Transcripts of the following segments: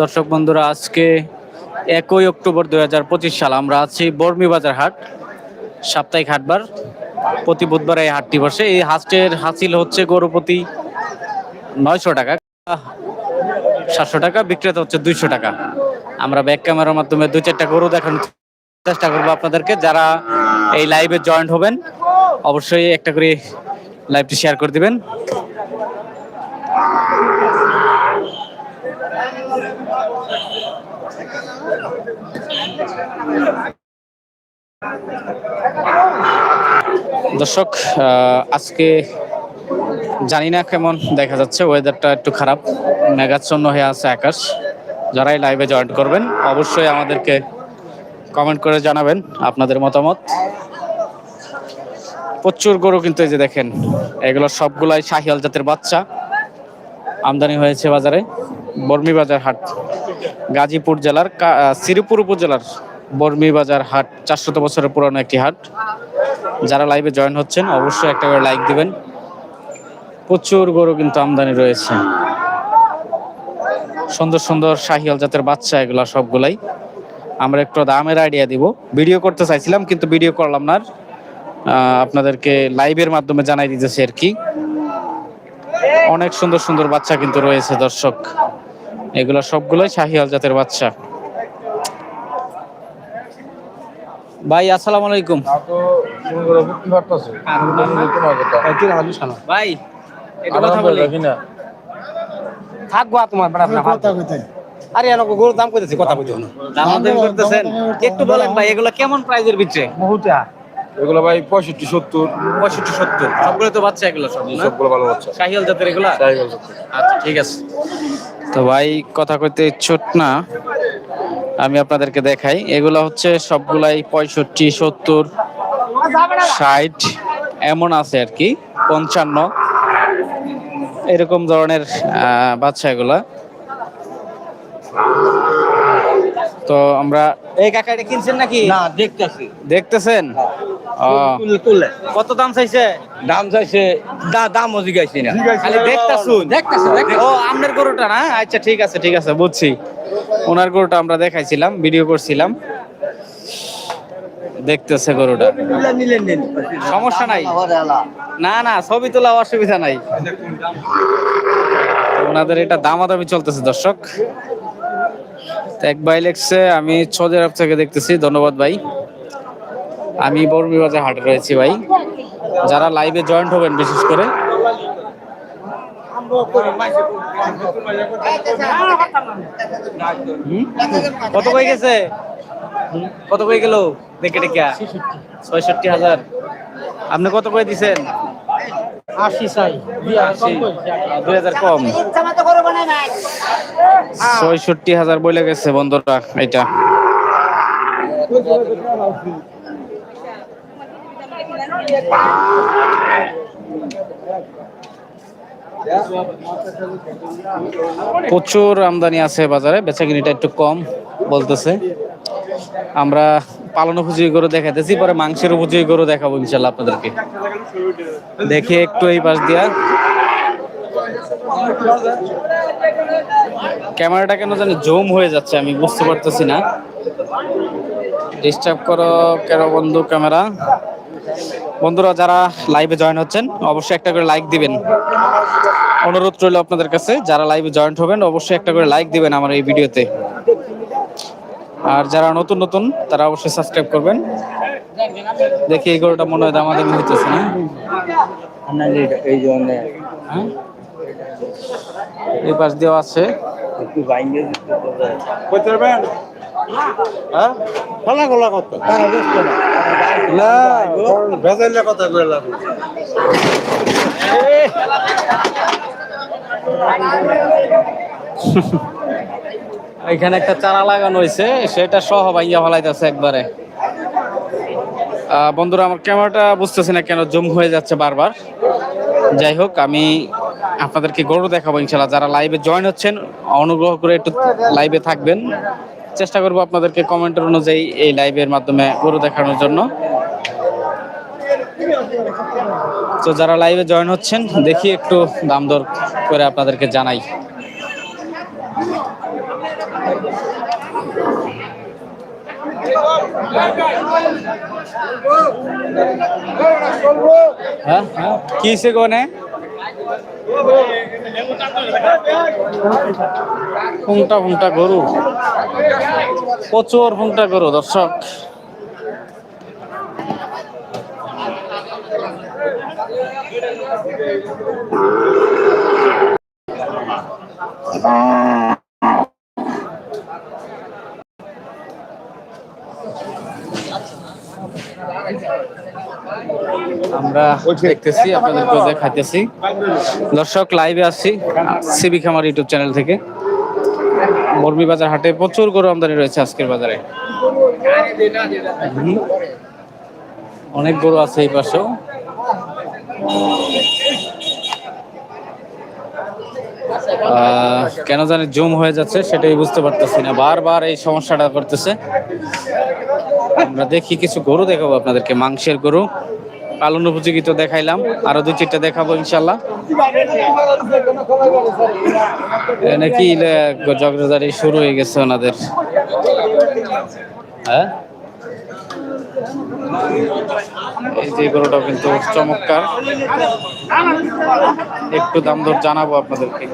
দর্শক বন্ধুরা, আজকে একই অক্টোবর দুই হাজার পঁচিশ সাল আমরা আছি বর্মি বাজার হাট, সাপ্তাহিক হাটবার। প্রতি বুধবার এই হাটটি বসে। এই হাটের হাসিল হচ্ছে গরুপতি নয়শো টাকা, সাতশো টাকা, বিক্রেতা হচ্ছে দুইশো টাকা। আমরা ব্যাক ক্যামেরার মাধ্যমে দুই চারটা গরু দেখানোর চেষ্টা করব আপনাদেরকে। যারা এই লাইভে জয়েন্ট হবেন, অবশ্যই একটা করে লাইভটি শেয়ার করে দিবেন। দর্শক আজকে জানি না কেমন দেখা যাচ্ছে ওয়েদারটা একটু খারাপ, মেঘাচ্ছন্ন হয়ে আছে আকাশ। যারাই লাইভে জয়েন করবেন, অবশ্যই আমাদেরকে কমেন্ট করে জানাবেন আপনাদের মতামত। প্রচুর গরু কিন্তু এই যে দেখেন, এগুলো সবগুলাই শাহিয়াল জাতের বাচ্চা। আমদানি হয়েছে বাজারে, বর্মি বাজার হাট, গাজীপুর জেলার শ্রীপুর উপজেলার বর্মি বাজার হাট, চারশত বছরের পুরনো একটি হাট। যারা লাইভে জয়েন হচ্ছেন, অবশ্যই একটা করে লাইক দিবেন। প্রচুর গরু কিন্তু আমদানি রয়েছে। সুন্দর সুন্দর শাহিয়াল জাতের বাচ্চা এগুলা সবগুলাই। আমরা একটু দামের আইডিয়া দিব। ভিডিও করতে চাইছিলাম, কিন্তু ভিডিও করলাম না আপনাদেরকে লাইভের মাধ্যমে জানাই দিতেছি আর কি। অনেক সুন্দর সুন্দর বাচ্চা কিন্তু রয়েছে, দর্শক। এগুলো সবগুলোই শাহিয়াল জাতের বাচ্চা। ভাই আসসালামু আলাইকুম। ভাই একটু কথা বলি। থাকব তোমার বেড়া কথা কোথায় আরে এনো গরুর দাম কইতেছি কথা কইতে হলো দাম দাম করতেছেন। একটু বলেন ভাই এগুলো কেমন প্রাইজের বহুটা এগুলো ভাই পঁয়ষট্টি সত্তর। পঁয়ষট্টি সত্তর। সবগুলো তো বাচ্চা এগুলো সব সবগুলো ভালো বাচ্চা। জাতের এগুলা? আচ্ছা ঠিক আছে। তো ভাই কথা কইতে ইচ্ছুক না। আমি আপনাদেরকে দেখাই। এগুলো হচ্ছে সবগুলাই পঁয়ষট্টি, সত্তর, ষাট, এমন আছে আর কি, পঞ্চান্ন। এরকম ধরনের বাচ্চা এগুলা তো আমরা এই কাকা এটা কিনছেন নাকি? না দেখতেছি। দেখতেছেন? কত দাম চাইছে? দাম চাইছে দা দাম ও জিগাইছি না। খালি দেখতাছুন ও আমনের গরুটা না? আচ্ছা ঠিক আছে ঠিক আছে বুঝছি। ওনার গরুটা আমরা দেখাইছিলাম ভিডিও করছিলাম। দেখতেছে গরুটা। সমস্যা নাই। না না ছবি তোলা অসুবিধা নাই। ওনাদের এটা দামাদামি চলতেছে দর্শক। এক ভাই লেখছে আমি সৌদি আরব থেকে দেখতেছি ধন্যবাদ ভাই। আমি বর্মি বাজার হাটে রয়েছি ভাই। যারা লাইভে জয়েন্ট হবেন বিশেষ করে। কত কই গেছে? কত কই গেল? দেখে দেখে ছয়ষট্টি হাজার। আপনি কত করে দিছেন? আশি চাই। দুই হাজার কম। ছয়ষট্টি হাজার বলে গেছে বন্ধুরা এটা। প্রচুর আমদানি আছে বাজারে বেচাকিনিটা একটু কম বলতেছে। আমরা পালন উপযোগী গরু দেখাইতেছি, পরে মাংসের উপযোগী গরু দেখাবো ইনশাল্লাহ আপনাদেরকে। দেখে একটু এই পাশ দিয়া। ক্যামেরাটা কেন জানি জুম হয়ে যাচ্ছে, আমি বুঝতে পারতেছি না। ডিস্টার্ব করো, কেন বন্ধু ক্যামেরা? বন্ধুরা, যারা লাইভে জয়েন হচ্ছেন, অবশ্যই একটা করে লাইক দিবেন। অনুরোধ রইল আপনাদের কাছে, যারা লাইভে জয়েন্ট হবেন, অবশ্যই একটা করে লাইক দিবেন আমার এই ভিডিওতে আর যারা নতুন নতুন তারা অবশ্যই সাবস্ক্রাইব করবেন। দেখি এই গরুটা মনে হয় দামাদামি হইতেছে না? এই জন্য হ্যাঁ? এই পাশ দিয়েও আছে। হ্যাঁ? কথা। এখানে একটা চারা লাগানো হয়েছে সেটা সহ ভাইয়া ফলাইতেছে একবারে। বন্ধুরা, আমার ক্যামেরাটা বুঝতেছি না কেন জুম হয়ে যাচ্ছে বারবার। যাই হোক, আমি আপনাদেরকে গরু দেখাবো ইনশাল্লাহ যারা লাইভে জয়েন হচ্ছেন, অনুগ্রহ করে একটু লাইভে থাকবেন। চেষ্টা করব আপনাদেরকে কমেন্টের অনুযায়ী এই লাইভের মাধ্যমে গরু দেখানোর জন্য। তো যারা লাইভে জয়েন হচ্ছেন, দেখি একটু দাম দর করে আপনাদেরকে জানাই। হ্যাঁ কি সে কোনে ফুংটা ফুংটা গরু। প্রচুর ফুংটা গরু দর্শক। আমরা দেখতেছি আপনাদেরকে দেখাইতেছি দর্শক লাইভে আসছি সিবি খামার ইউটিউব চ্যানেল থেকে। বর্মি বাজার হাটে প্রচুর গরু আমদানি রয়েছে আজকের বাজারে। অনেক গরু আছে এই পাশেও। কেন জানি জুম হয়ে যাচ্ছে, সেটাই বুঝতে পারতেছি না। বারবার এই সমস্যাটা করতেছে। আমরা দেখি, কিছু গরু দেখাবো আপনাদেরকে, মাংসের গরু। পালন উপযোগী তো দেখাইলাম। আরও দুই চারটা দেখাবো ইনশাল্লাহ নাকি জগদারি শুরু হয়ে গেছে ওনাদের। হ্যাঁ? এই যে গরুটাও কিন্তু চমৎকার। একটু দাম দর জানাব আপনাদেরকে।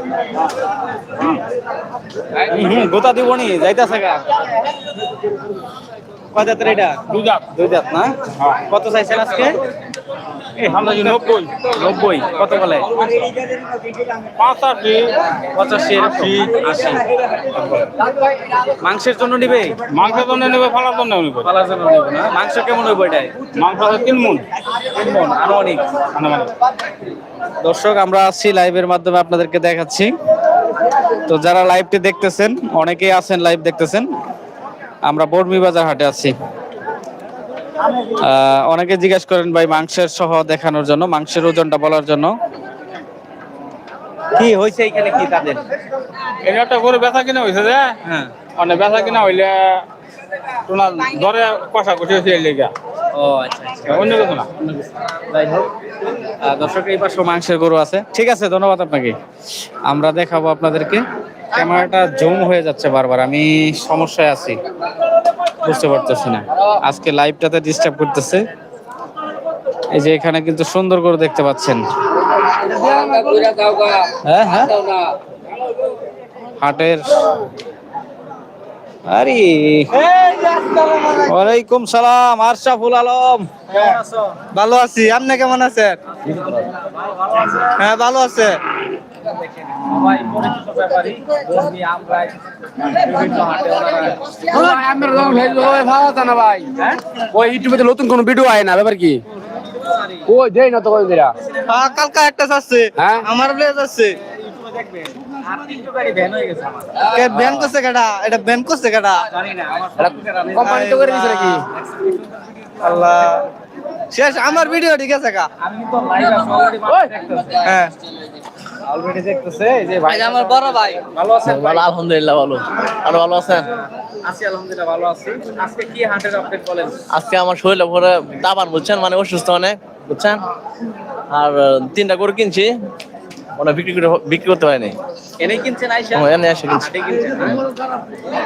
গোতা দিব নি যাইতাছে গা। কয় এটা? দুই দুই না? কত চাইছেন আজকে? নব্বই। নব্বই। কত বলে? পঁচাশি পঁচাশি আশি। আশি মাংসের জন্য নিবে? মাংসের জন্য নেবে ফালার জন্য নেবে। পালার জন্য নিবে না? মাংস কেমন হইব এটাই মাংস তিন মন। তিন মণ, আনুমানিক। আনুমানিক। দর্শক আমরা আসছি লাইভের মাধ্যমে আপনাদেরকে দেখাচ্ছি। তো যারা লাইভটি দেখতেছেন অনেকেই আছেন লাইভ দেখতেছেন। আমরা বর্মি বাজার হাটে আছি। আহ, অনেকে জিজ্ঞাসা করেন ভাই মাংসের সহ দেখানোর জন্য মাংসের ওজনটা বলার জন্য? কি হয়েছে এখানে কি তাদের? এটা একটা করে বেচা কিনা হইছে যে? হ্যাঁ। মানে বেচা কিনা হইলে তোমার ধরে কষা কষি হয়েছে এই লেগা। ও আচ্ছা আচ্ছা। অন্য কিছু না। যাই হোক দর্শক এই পাশে মাংসের গরু আছে। ঠিক আছে ধন্যবাদ আপনাকে। আমরা দেখাবো আপনাদেরকে। ক্যামেরাটা জুম হয়ে যাচ্ছে বারবার। আমি সমস্যায় আছি। বুঝতে পারতেছি না। আজকে লাইভটাতে ডিস্টার্ব করতেছে। এই যে এখানে কিন্তু সুন্দর করে দেখতে পাচ্ছেন। হ্যাঁ হ্যাঁ। হাটের আরে। ওয়ালাইকুম সালাম আরশাফুল আলম। ভালো আছি আপনি কেমন আছেন? হ্যাঁ ভালো আছে। ইউটিউবে নতুন কোন ভিডিও আয় না ব্যাপার কি? ওই দেই না তো কই হ্যাঁ কালকা একটা আছে হ্যাঁ? আমার প্লেস আছে হয়ে ব্যান করছে কেডা? এটা ব্যান করছে কেডা? কোম্পানি তো করে দিছে নাকি? আল্লাহ। শেষ আমার ভিডিও ঠিক আছে কা আমি তো লাইভ আছে অলরেডি হ্যাঁ। অলরেডি দেখতেছে এই যে ভাই আমার বড় ভাই। ভালো আছেন আলহামদুলিল্লাহ ভালো। আর ভালো আছেন? আছি আলহামদুলিল্লাহ ভালো আছি। আজকে কি হাটের আপডেট বলেন? আজকে আমার শরীরে দাবার বুঝছেন? মানে অসুস্থ অনেক বুঝছেন? আর তিনটা গরু কিনছি। মানে বিক্রি করে বিক্রি করতে পারিনি। এনেই কিনছেন আইসা এনে এসে কিনছেন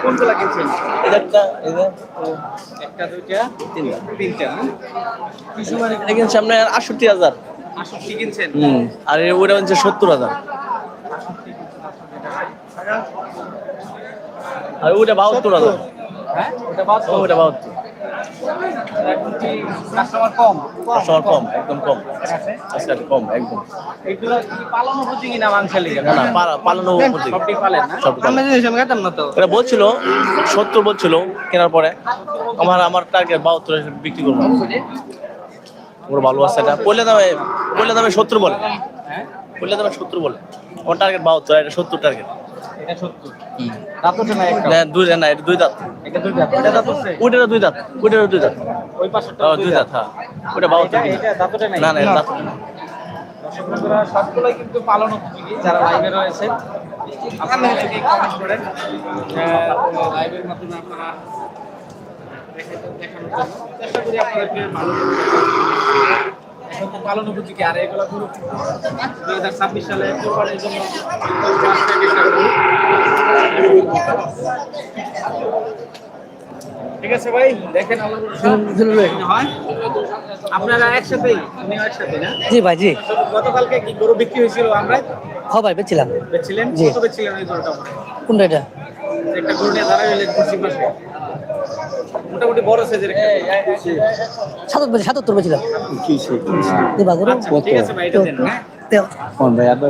কোনগুলা কিনছেন? একটা, একটা দুইটা তিনটা তিনটা না? এটা কিনছি আপনার আটষট্টি হাজার। আটষট্টি কিনছেন? হুম আর ওইটা হচ্ছে সত্তর হাজার। আর ওইটা বাহাত্তর হাজার। হ্যাঁ ওটা বাহাত্তর। এখন কি কাস্টমার কম? কাস্টমার কম একদম কম। আজকে কম একদম। এগুলো কি পালন উপযোগী না মাংসের লিগে না না পালা- পালানো উপযোগী। সবটি পালেন না। সব আমি জিনিস আমি না তো। এটা বলছিল সত্তর বলছিল কেনার পরে। আমার আমার টার্গেট বাহাত্তর বিক্রি করব। ওর ভালো আছে এটা। পড়লে দামে পড়লে দামে সত্তর বলে। হ্যাঁ? পড়লে দামে সত্তর বলে। আমার টার্গেট বাহাত্তর এটা সত্তর টার্গেট এটা সত্তর। দাঁত ওঠে না একটা না দুই না এটা দুই দাঁত। এটা দুই দাঁত। এটা দুই দাঁত ওইটারও দুই দাঁত। ওই পাশেরটা দুই দাঁত। হ্যাঁ। ওটা বাহাত্তর এটা- এটা দাঁত। ওঠে নাই না না দাঁত দর্শক বন্ধুরা সবগুলোই কিন্তু পালন উপযোগী যারা লাইভে রয়েছে আপনারা যদি কমেন্ট করেন। লাইভের মাধ্যমে আপনারা দেখাতে- দেখানোর জন্য। চেষ্টা করি আপনাদেরকে ভালো পালন উপযোগী আর এগুলো দুই হাজার ছাব্বিশ সালে কোরবানির জন্য ঠিক আছে ভাই দেখেন আপনারা একসাথে জি ভাই জি। গতকালকে কি গরু বিক্রি হয়েছিল আমরা হ ভাই বেচছিলাম। বেচছিলেন? জি। কত বেচছিলেন ওই গরুটা কোনটা এটা? একটা গরু নিয়ে দাঁড়াই হইলেন পশ্চিম পাশে। মোটামুটি বড় সাইজের একটা সাতাত্তর বেচি সাতাত্তর আচ্ছা, ঠিক আছে ভাই এটা দেন হ্যাঁ?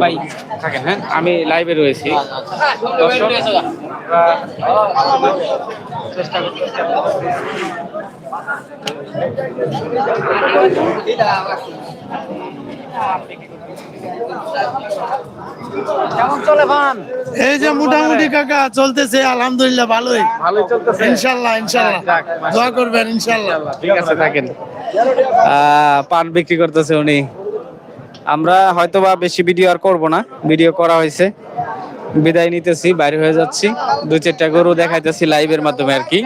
ভাই? থাকেন হ্যাঁ? আমি লাইভে রয়েছি। দর্শক, আমরা চেষ্টা করতেছি এই যে মোটামুটি কাকা চলতেছে আলহামদুলিল্লাহ ভালোই। ভালোই চলতেছে। ইনশাল্লাহ ইনশাল্লাহ। দোয়া করবেন ইনশাল্লাহ ঠিক আছে থাকেন। আহ, পান বিক্রি করতেছে উনি। আমরা হয়তোবা বেশি ভিডিও আর করব না। ভিডিও করা হয়েছে। বিদায় নিতেছি, বাইরে হয়ে যাচ্ছি। দুই চারটা গরু দেখাইতেছি লাইভের মাধ্যমে আর কি।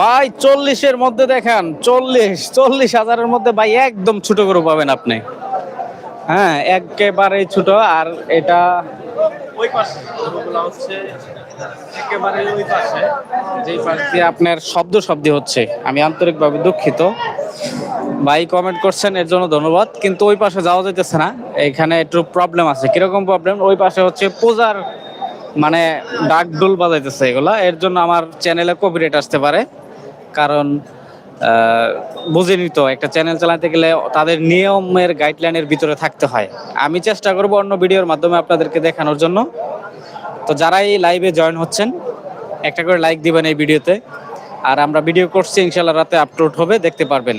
ভাই, চল্লিশের মধ্যে দেখান, চল্লিশ চল্লিশ হাজারের মধ্যে ভাই একদম ছোট গরু পাবেন আপনি। হ্যাঁ একেবারে ছোট, আর এটা ওই পাশে হচ্ছে একেবারে ওই পাশে, যেই পাশ দিয়ে আপনার শব্দ শব্দ হচ্ছে। আমি আন্তরিকভাবে দুঃখিত। ভাই কমেন্ট করছেন, এর জন্য ধন্যবাদ। কিন্তু ওই পাশে যাওয়া যাইতেছে না। এখানে একটু প্রবলেম আছে। কীরকম প্রবলেম ওই পাশে হচ্ছে পূজার মানে ডাক ডোল বাজাইতেছে এগুলা। এর জন্য আমার চ্যানেলে কপিরাইট আসতে পারে। কারণ বুঝেনি তো, একটা চ্যানেল চালাতে গেলে তাদের নিয়মের গাইডলাইনের ভিতরে থাকতে হয়। আমি চেষ্টা করব অন্য ভিডিওর মাধ্যমে আপনাদেরকে দেখানোর জন্য। তো যারা এই লাইভে জয়েন হচ্ছেন একটা করে লাইক দিবেন এই ভিডিওতে আর আমরা ভিডিও করছি ইনশাল্লাহ রাতে আপলোড হবে দেখতে পারবেন।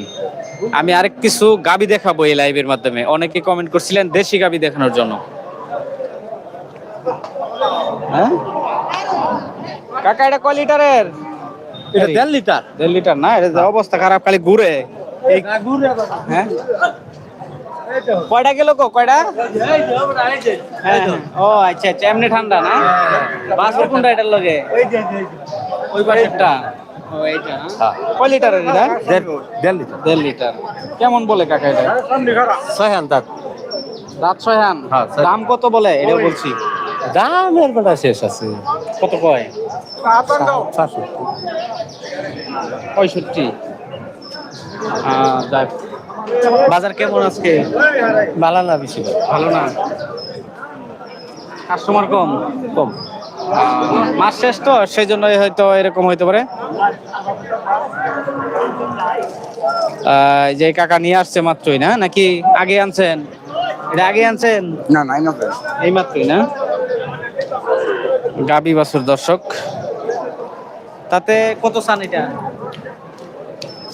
আমি আরেক কিছু গাবি দেখাবো এই লাইভের মাধ্যমে। অনেকে কমেন্ট করছিলেন দেশি গাবি দেখানোর জন্য। হ্যাঁ? কাকা এটা কয় লিটারের? এটা দেড় লিটার। দেড় লিটার না এটা যে অবস্থা খারাপ খালি ঘুরে। হ্যাঁ? কয়টা গেল কো কয়টা? হ্যাঁ, ও আচ্ছা আচ্ছা এমনি ঠান্ডা না? বাসর কোনটা এটার লগে? ওই পাশেরটা? কেমন বলে কাকা এটা? ছয় হান দাঁত রাত ছয়ান হ্যাঁ, দাম কত বলে? এটা বলছি। দামের বেলা শেষ আছে। কত কয়? পঁয়ষট্টি। বাজার কেমন আজকে? ভালো না বেশি? ভালো না। কাস্টমার কম? কম। মাস শেষ তো সেই জন্য হয়তো এরকম হইতে পারে। যে কাকা নিয়ে আসছে মাত্রই না নাকি আগে আনছেন? এটা আগে আনছেন? না না এই মাত্রই। না? গাবি বাসুর দর্শক। তাতে কত সান এটা?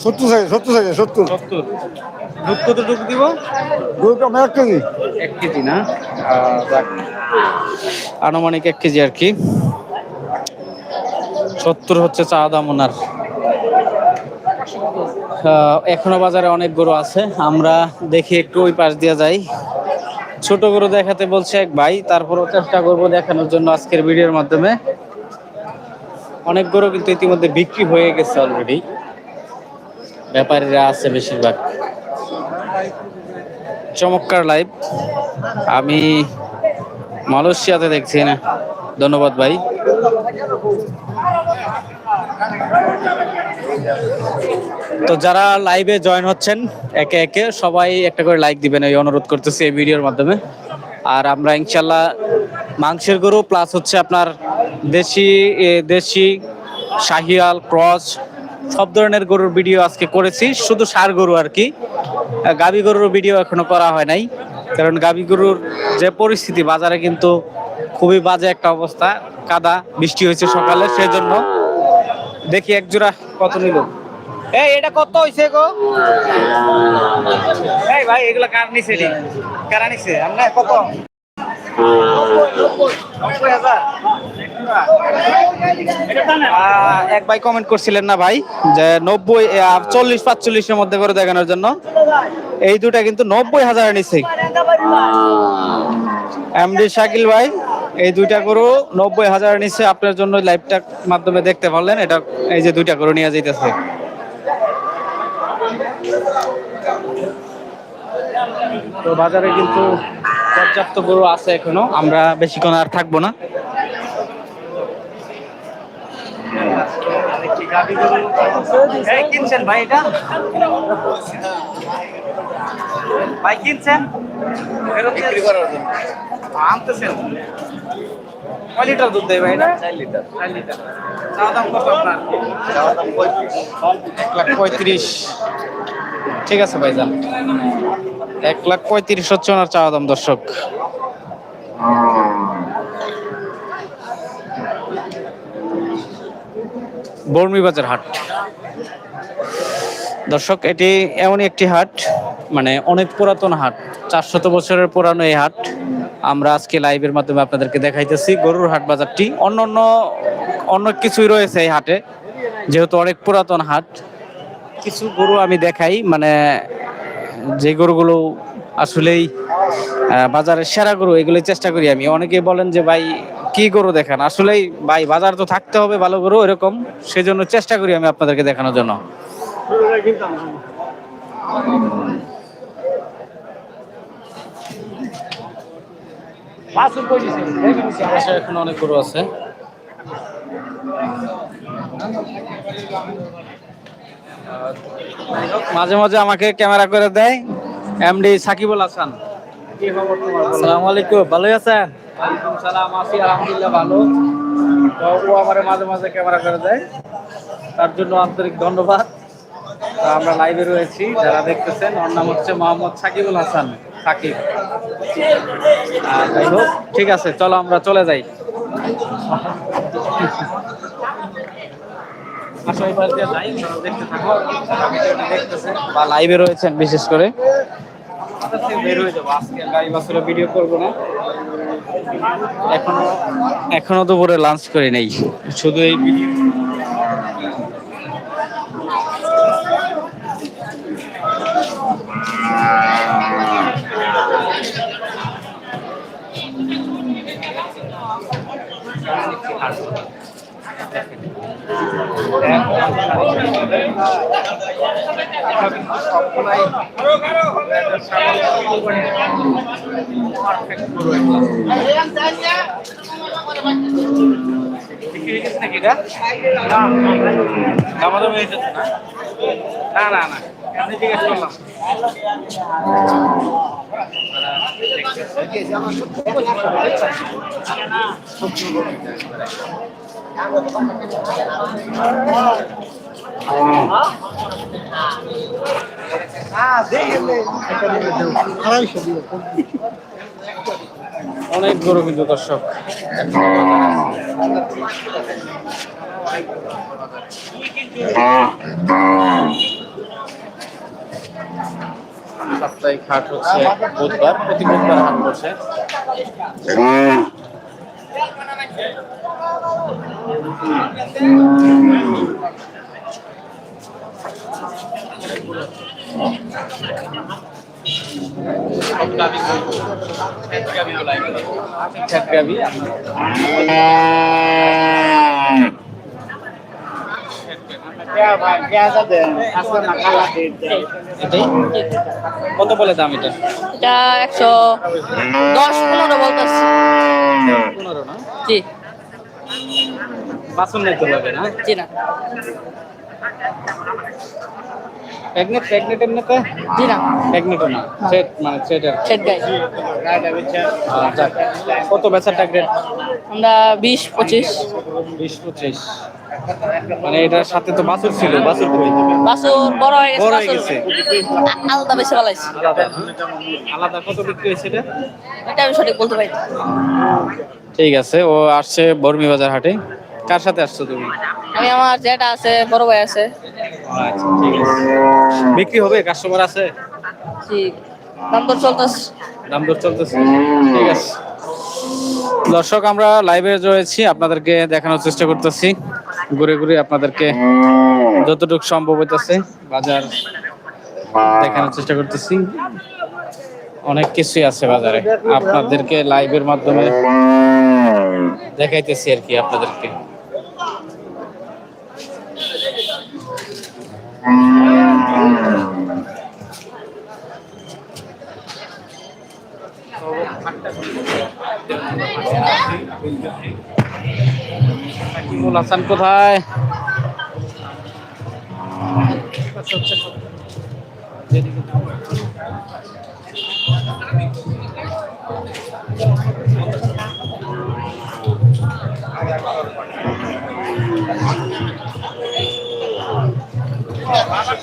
সত্তর সত্তর সত্তর। সত্তর। দুধ কতটুকু দিব? এক কেজি। এক কেজি না? আনুমানিক এক কেজি আর কি। সত্তর হচ্ছে চা দাম ওনার। এখনও বাজারে অনেক গরু আছে। আমরা দেখি একটু ওই পাশ দিয়ে যাই। ছোট গরু দেখাতে বলছে এক ভাই তারপরও চেষ্টা করব দেখানোর জন্য আজকের ভিডিওর মাধ্যমে। অনেক গরু কিন্তু ইতিমধ্যে বিক্রি হয়ে গেছে অলরেডি ব্যাপারীরা আছে বেশিরভাগ। চমৎকার লাইভ আমি মালয়েশিয়াতে দেখছি, না? ধন্যবাদ ভাই। তো যারা লাইভে জয়েন হচ্ছেন, একে একে সবাই একটা করে লাইক দিবেন এই অনুরোধ করতেছি এই ভিডিওর মাধ্যমে। আর আমরা ইনশাল্লাহ মাংসের গরু প্লাস হচ্ছে আপনার দেশি দেশি শাহিয়াল, ক্রস সব ধরনের গরুর ভিডিও আজকে করেছি। শুধু সার গরু আর কি। গাভী গরুর ভিডিও এখনও করা হয় নাই। কারণ গাভী গরুর যে পরিস্থিতি, বাজারে কিন্তু খুবই বাজে একটা অবস্থা। কাদা, বৃষ্টি হয়েছে সকালে সেই জন্য দেখি এক জোড়া কত নিল। এটা কত হইছে গো? ভাই, এগুলা কার নিছে নিছে? আমরা কত? এক ভাই কমেন্ট করছিলেন না ভাই, যে নব্বই চল্লিশ, পাঁচচল্লিশের মধ্যে করে দেখানোর জন্য। এই দুটা কিন্তু নব্বই হাজার নিছে। এমডি শাকিল ভাই, এই দুইটা গরু নব্বই হাজার নিচে আপনার জন্য লাইভটার মাধ্যমে দেখতে পারলেন, এটা এই যে দুইটা গরু নিয়ে যাইতেছে। তো বাজারে কিন্তু পর্যাপ্ত গরু আছে এখনও আমরা বেশিক্ষণ আর থাকব না। কিনছেন ভাই এটা? ভাই কিনছেন? বিক্রি আনতেছেন? কয় লিটার দুধ দেয় ভাই এটা? চার লিটার। চার লিটার। চাওয়া দাম কত আপনার? চাওয়া দাম পঁয়ত্রিশ। এক লাখ পঁয়ত্রিশ। ঠিক আছে ভাই যান। এক লাখ পঁয়ত্রিশ হচ্ছে ওনার চাওয়া দাম দর্শক। বাজার হাট। দর্শক এটি এমনই একটি হাট মানে অনেক পুরাতন হাট চারশত বছরের পুরানো এই হাট। আমরা আজকে লাইভের মাধ্যমে আপনাদেরকে দেখাইতেছি গরুর হাট বাজারটি। অন্য অন্য অন্য কিছুই রয়েছে এই হাটে যেহেতু অনেক পুরাতন হাট। কিছু গরু আমি দেখাই মানে যে গরুগুলো আসলেই বাজারের সেরা গরু এগুলো চেষ্টা করি আমি। অনেকেই বলেন যে, ভাই, কি গরু দেখান? আসলেই, ভাই, বাজার তো থাকতে হবে, ভালো গরু, এরকম। সেজন্য চেষ্টা করি আমি আপনাদেরকে দেখানোর জন্য। এখন অনেক গরু আছে। মাঝে মাঝে আমাকে ক্যামেরা করে দেয় এমডি সাকিবুল হাসান। কি খবর তোমার আসসালামু আলাইকুম ভালোই আছেন? ওয়ালাইকুম সালাম আছি আলহামদুলিল্লাহ ভালো। তো ও আমারে মাঝে মাঝে ক্যামেরা করে দেয়। তার জন্য আন্তরিক ধন্যবাদ। আমরা লাইভে রয়েছি যারা দেখতেছেন ওর নাম হচ্ছে মোহাম্মদ সাকিবুল হাসান সাকিব। যাই হোক ঠিক আছে চলো আমরা চলে যাই। এবার লাইভ দেখতে থাকো। বা লাইভে রয়েছেন বিশেষ করে। বের হয়ে যাব আজকে গাড়ি বাসুরা ভিডিও করব না। এখনও এখনও দুপুরে লাঞ্চ করে নেই। শুধু এই ভিডিও না না না আমি জিজ্ঞেস করলাম অনেক গরু কিন্তু দর্শক। সাপ্তাহিক হাট হচ্ছে বুধবার প্রতি বুধবার হাট বসে সব গাভী গরু। কত বলে দাম এটা? এটা একশো দশ পনেরো বলতেছে। পনেরো না? জি। বাসন নেই তো না? জি না। প্রেগনেন্ট প্রেগনেন্ট এমনিতে জি না প্রেগনেন্টও না। সেট মানে সেটের শেড গাই কত বেচারটা গ্রেড আমরা বিশ পঁচিশ। বিশ পঁচিশ। মানে এটার সাথে তো বাছুর ছিল বাছুর কই বড় হয়ে গেছে বড় হয়ে গেছে। আলাদা বেশি পালাইছি আলাদা। আলাদা কত বিক্রি হয়েছে এটা? এটা আমি সঠিক বলতে পারি ঠিক আছে ও আসছে বর্মি বাজার হাটে। কার সাথে আসছো তুমি? আমি আমার যেটা আছে বড় ভাই আছে। আচ্ছা ঠিক আছে। বিক্রি হবে কাস্টমার আছে? জি দাম দর চলতেছে। দাম দর চলতেছে ঠিক আছে। দর্শক আমরা লাইভে রয়েছি আপনাদেরকে দেখানোর চেষ্টা করতেছি। ঘুরে ঘুরে আপনাদেরকে যতটুকু সম্ভব হইতেছে বাজার দেখানোর চেষ্টা করতেছি। অনেক কিছুই আছে বাজারে। আপনাদেরকে লাইভের মাধ্যমে দেখাইতেছি আর কি আপনাদেরকে। সাকিবুল হাসান কোথায়?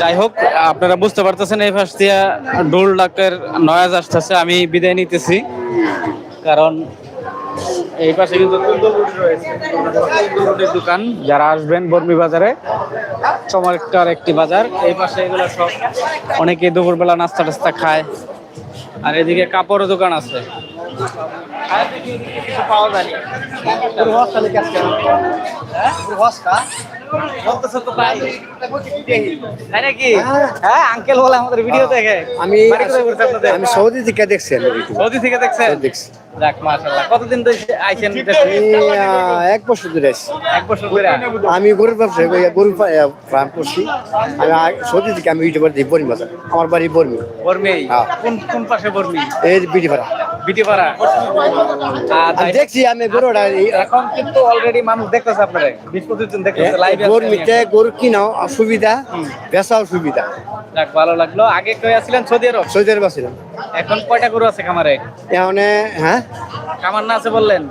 যাই হোক, আপনারা বুঝতে পারতেছেন এই পাশ দিয়া ডোল ডাকের নয়াজ আসতেছে, আমি বিদায় নিতেছি। কারণ এই পাশে কিন্তু দোকান, যারা আসবেন বর্মি বাজারে, চমৎকার একটি বাজার। এই পাশে এগুলো সব অনেকে দুপুরবেলা নাস্তা টাস্তা খায়। আর এদিকে কাপড়ের দোকান আছে। হ্যাঁ আমাদের আমি সৌদি থেকে সৌদি থেকে দেখছেন এক বছর ধরে এক বছর আমি গরুর ব্যবসা করি, গরু ফার্ম করছি আমি সৌদি থেকে আমি ইউটিউবার বর্মি আমার বাড়ি বর্মি বর্মি হ্যাঁ। কোন কোন পাশে বর্মি এই বিটি ভাড়া বিটিপাড়া দেখছি আমি গরুটা এখন কিন্তু অলরেডি মানুষ দেখতেছে আপনারা। বিশ পঁচিশ জন দেখতেছে গরু নিতে গরু কিনাও সুবিধা বেচাও সুবিধা যাক ভালো লাগল। আগে কই আছিলেন? সৌদি আরব? সৌদি আরব ছিলাম এখন কয়টা গরু আছে খামারে? এখানে হ্যাঁ? খামার না আছে বললেন?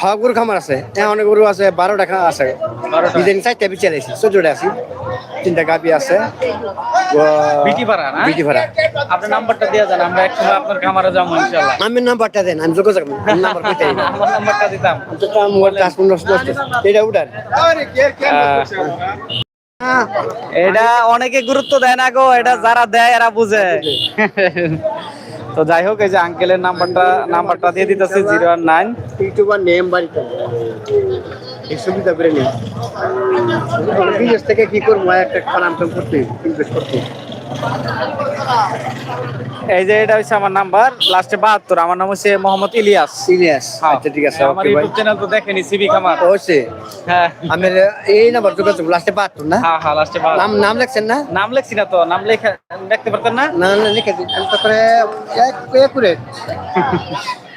হ্যাঁ গরু খামার আছে। এখানে গরু আছে বারো টাকা আছে। 12টা। বিদিন চারটা বিচে আছি চোদ্দটা আছি তিনটা গাপি আছে। বিটিপাড়া না? বিটি আপনার নাম্বারটা দিয়ে যান আমরা একসময় আপনার খামারে যাব ইনশাল্লাহ আমি নাম্বারটা দেন আমি যোগাযোগ করব। নাম্বার কইতে আমার নাম্বারটা দিতাম। মোবাইল চার্জ পনেরো নষ্ট এটা উঠান। এটা অনেকে গুরুত্ব দেয় না গো এটা যারা দেয় এরা বুঝে। তো যাই হোক, এই যে আঙ্কেলের নাম্বারটা নাম্বারটা দিয়ে দিতেছি, zero one nine. YouTuber name বাড়িতে এই সুবিধা করে নিই বিদেশ থেকে কি করব? একটা খানাম করতে ইনভেস্ট করতে এই যে এটা হচ্ছে আমার নাম্বার লাস্টে বাহাত্তর। আমার নাম হচ্ছে মোহাম্মদ ইলিয়াস। ইলিয়াস। আচ্ছা ঠিক আছে আমার ইউটিউব চ্যানেল তো দেখেনি সিবি খামার। অবশ্যই। হ্যাঁ। আমি এই নাম্বার যোগাযোগ লাস্টে বাহাত্তর না? হ্যাঁ হ্যাঁ লাস্টে নাম নাম লেখছেন না? নাম লেখছি না তো নাম লেখা দেখতে পারতেন না? না না লিখে দিন আমি তারপরে এক আহ,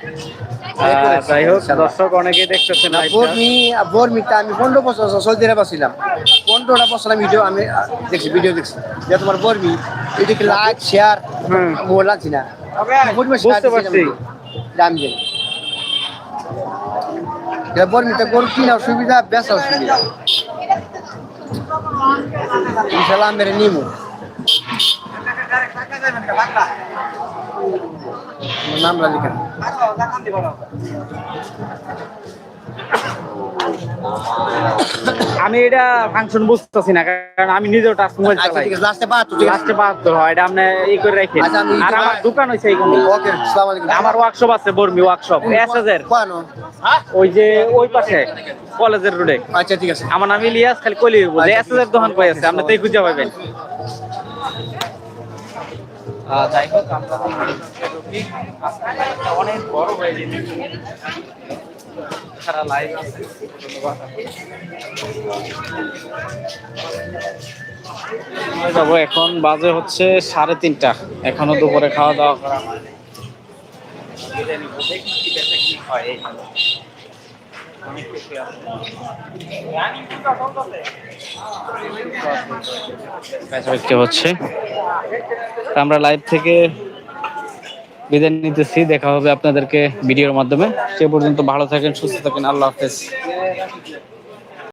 যাই হোক দর্শক অনেকেই দেখতেছেন। বর্মি বর্মিতে আমি পনেরো বছর সৌদি আরব পনেরোটা বছর আমি ভিডিও আমি দেখছি ভিডিও দেখছি। যে তোমার বর্মি এদিকে লাইক শেয়ার হুম। মোবাইল লাগছি না। বর্মি বুঝতে পারছি। দাম দিন বর্মিতে গরু কিনাও সুবিধা ইনশাল্লাহ মেরে নিমু। নামটা লিখেন আমি এটা ফাংশন বুঝতেছি না কারণ আমি নিজেও টাচ মোবাইল আচ্ছা চালাই। লাস্টে বাহাত্তর ঠিক আছে। লাস্টে বাহাত্তর হয় এটা আপনি ই করে রাখেন। আচ্ছা, আর আমার দোকান হয়েছে এইখানে ওকে সালাম আলাইকুম। আমার ওয়ার্কশপ আছে বর্মি ওয়ার্কশপ এসএসের কোয়ানো? ওই যে ওই পাশে কলেজের রোডে আচ্ছা ঠিক আছে। আমার নাম ইলিয়াস খালি কলি যে এসএসের দোকান কই আছে? আপনি তাই খুঁজে পাবেন। যাই হোক আমরা অনেক বড় হয়ে গেছে সারা লাইভ আছে যাব এখন বাজে হচ্ছে সাড়ে তিনটা এখনও দুপুরে খাওয়া দাওয়া করা হয়নি। দেখি কি হয়। আমরা লাইভ থেকে বিদায় নিতেছি। দেখা হবে আপনাদেরকে ভিডিওর মাধ্যমে। সে পর্যন্ত ভালো থাকেন, সুস্থ থাকেন। আল্লাহ হাফেজ।